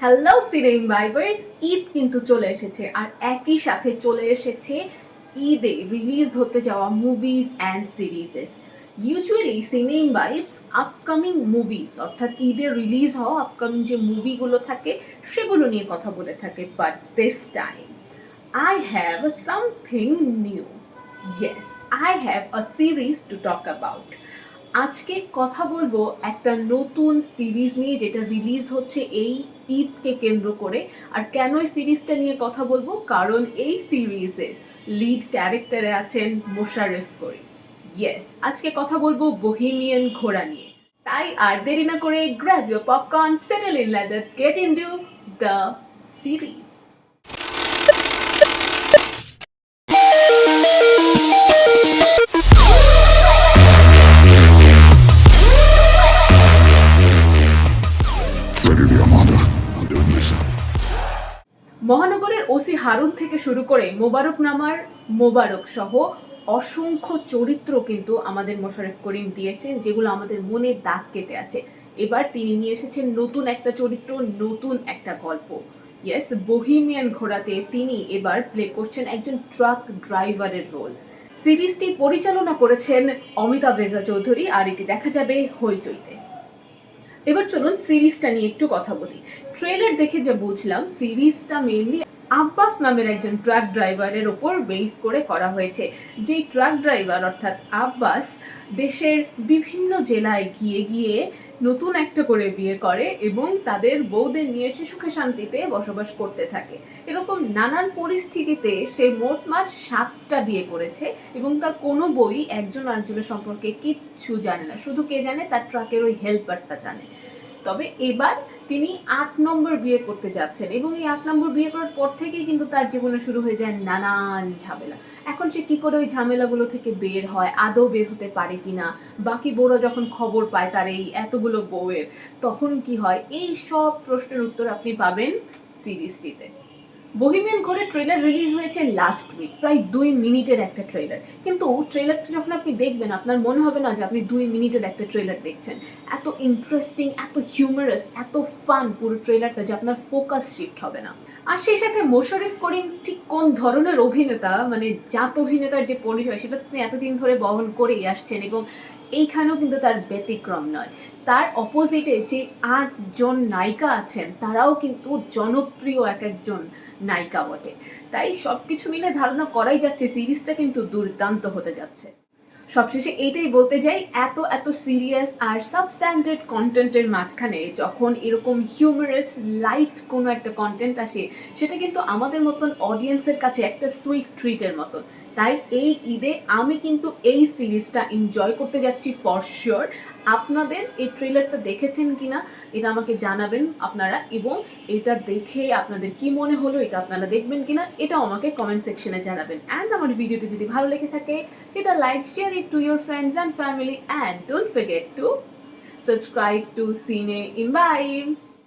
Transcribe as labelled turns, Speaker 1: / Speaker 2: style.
Speaker 1: Hello সিনেম ভাইবার্স Eid কিন্তু চলে এসেছে আর একই সাথে চলে এসেছে ঈদে রিলিজ হতে যাওয়া movies and series usually cine in vibes upcoming movies অর্থাৎ ঈদে রিলিজ হওয়া আপকামিং যে মুভিগুলো থাকে, সেগুলো নিয়ে কথা বলে থাকে but this time I have something new yes I have a series to talk about আজকে কথা বলব একটা নতুন সিরিজ নিয়ে যেটা রিলিজ হচ্ছে এই ঈদকে কেন্দ্র করে। আর কেন এই সিরিজটা নিয়ে কথা বলব? কারণ এই সিরিজের লিড ক্যারেক্টারে আছেন মোশারেফ করিম। ইয়েস আজকে কথা বলব বহিমিয়ান ঘোড়া নিয়ে। তাই আর দেরি না করে grab your popcorn settle in let's get into the series মহানগরের ওসি হারুন থেকে শুরু করে মোবারক নামার মোবারক সহ অসংখ্য চরিত্র কিন্তু আমাদের মোশারফ করিম দিয়েছেন, যেগুলো আমাদের মনে দাগ কেটে আছে। এবার তিনি নিয়ে এসেছেন নতুন একটা চরিত্র, নতুন একটা গল্প। ইয়েস বহিমিয়ান ঘোড়াতে তিনি এবার প্লে করছেন একজন ট্রাক ড্রাইভারের রোল সিরিজটি পরিচালনা করেছেন অমিতাভ রেজা চৌধুরী, আর এটি দেখা যাবে হইচইতে। এবার চলুন সিরিজটা নিয়ে একটু কথা বলি। ট্রেলার দেখে যে বুঝলাম, সিরিজটা মেনলি আব্বাস নামের একজন ট্রাক ড্রাইভারের ওপর বেস করে করা হয়েছে। যেই ট্রাক ড্রাইভার অর্থাৎ আব্বাস দেশের বিভিন্ন জেলায় গিয়ে গিয়ে নতুন একটা করে বিয়ে করে এবং তাদের বউদের নিয়ে সে সুখে শান্তিতে বসবাস করতে থাকে। এরকম নানান পরিস্থিতিতে সে মোট মোটমাট সাতটা বিয়ে করেছে এবং তার কোনো বই একজন আরেকজনের সম্পর্কে কিচ্ছু জানে না। শুধু কে জানে? তার ট্রাকের ওই হেল্পারটা জানে। তবে এবার তিনি আট নম্বর বিয়ে করতে যাচ্ছেন এবং এই আট নম্বর বিয়ে করার পর থেকেই কিন্তু তার জীবনে শুরু হয়ে যায় নানান ঝামেলা। এখন সে কী করে ওই ঝামেলাগুলো থেকে বের হয়, আদৌ বের হতে পারে কি না বাকি বউরা যখন খবর পায় তার এই এতগুলো বউয়ের, তখন কি হয়? এই সব প্রশ্নের উত্তর আপনি পাবেন সিরিজটিতে। বহিমিয়ান করে ট্রেলার রিলিজ হয়েছে লাস্ট উইক প্রায় দুই মিনিটের একটা ট্রেলার কিন্তু ট্রেলারটা যখন আপনি দেখবেন, আপনার মনে হবে না যে আপনি দুই মিনিটের একটা ট্রেলার দেখছেন। এত ইন্টারেস্টিং এত হিউমারাস এত ফান পুরো ট্রেলারটা যে আপনার ফোকাস শিফট হবে না। আর সেই সাথে মোশারিফ করিম ঠিক কোন ধরনের অভিনেতা মানে জাত অভিনেতার যে পরিচয়, সেটা তিনি এতদিন ধরে বহন করেই আসছেন এবং এইখানেও কিন্তু তার ব্যতিক্রম নয়। তার অপোজিটে যে আটজন নায়িকা আছেন, তারাও কিন্তু জনপ্রিয় এক একজন নায়িকা বটে। তাই সব কিছু মিলে ধারণা করাই যাচ্ছে সিরিজটা কিন্তু দুর্দান্ত হতে যাচ্ছে। সবশেষে এটাই বলতে যাই, এত এত সিরিয়াস আর সাবস্ট্যান্ডার্ড কন্টেন্টের মাঝখানে যখন এরকম হিউমারাস লাইট কোনো একটা কন্টেন্ট আসে, সেটা কিন্তু আমাদের মতন অডিয়েন্সের কাছে একটা সুইট ট্রিটের মতন। তাই এই ঈদে আমি কিন্তু এই সিরিজটা এনজয় করতে যাচ্ছি ফর শিওর আপনাদের এই ট্রেলারটা দেখেছেন কি না এটা আমাকে জানাবেন আপনারা এবং এটা দেখে আপনাদের কি মনে হলো, এটা আপনারা দেখবেন কিনা, এটাও আমাকে কমেন্ট সেকশনে জানাবেন। অ্যান্ড আমার ভিডিওটি যদি ভালো লেগে থাকে এটা like share it to your friends and family and don't forget to subscribe to cine in vibes